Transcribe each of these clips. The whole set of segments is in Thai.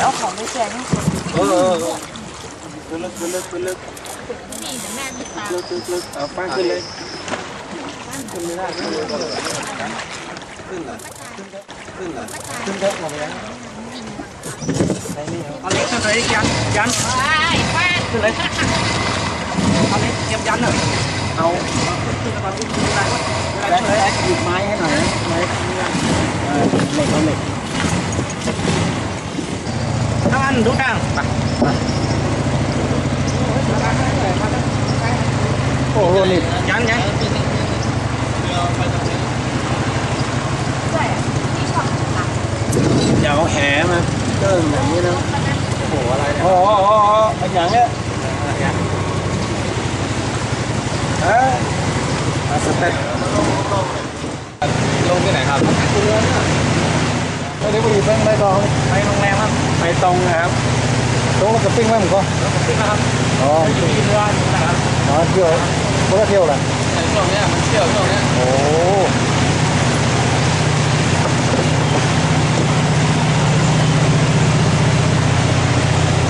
เอาของไปแจกให้คน เออเออขึ้นลึกขึ้นลึกขึ้นลึก นี่เดี๋ยวแม่มีตา ลึกลึกลึกเอาป้าขึ้นเลยขึ้นไม่ได้ขึ้นเลยขึ้นเหรอขึ้นเหรอขึ้นเยอะกว่าไปแล้วเอาเล็กขึ้นเลยยันยัน ไปไป ขึ้นเลยเอาเล็กเก็บยันหน่อยเอาขึ้นมาขึ้นได้แบ๊กแบ๊กหยิบไม้ให้หน่อยนะไม้เออเหล็กเอาเหล็ก น้ำมันดูดังไป โอ้โหนี่ยังยัง ด้วยที่ชอบค่ะ อย่าเอาแหมาเกิ้งอย่างนี้นะโอ้โหอะไรเนี่ยโอ้โหเป็นอย่างเนี้ยเอ้ยมาสเต็ปลงที่ไหนครับ เรือเนี่ยไม่ได้บุรีเพิ่งไปตรงไปโรงแรมครับไปตรงนะครับตรงแล้วก็ปิ้งไว้ผมก็ปิ้งนะครับอ๋ออยู่ที่เรือนะครับอ๋อเที่ยวเมื่อเที่ยวละช่วงเนี้ยมันเชี่ยวช่วงเนี้ยโอ้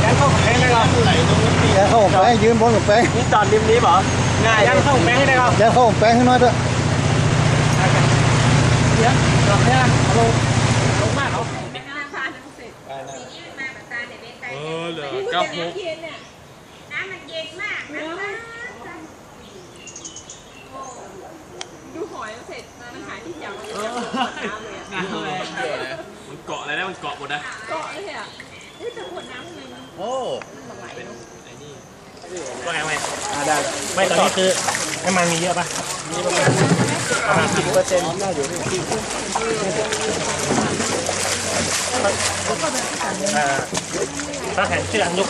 ยังเข้าแพงได้ครับไหลตรงนี้ยังเข้าแป้งยืนบนกับแป้งนี่จอดริมนี้เหรอง่ายยังเข้าแพงได้ครับยังเข้าแป้งให้น้อยด้วยเดี๋ยวจอดเนี่ยลงลง ก้าแต่หกน้ำเย็นเนี่ยน้ำมันเย็นมากนะคะดูหอยมันเสร็จมันหาที่จับมันจะจับน้ำเลยอะงานอะไรมันเกาะอะไรนะมันเกาะหมดนะเกาะเลยอะเฮ้ยแต่ขวดน้ำทำไมมันโอ้ว่าไงไหมอ่าได้ไม่ตอนนี้คือน้ำมันมีเยอะป่ะมีประมาณประมาณสิบเปอร์เซ็นต์น่าอยู่ที่ 打开，这两光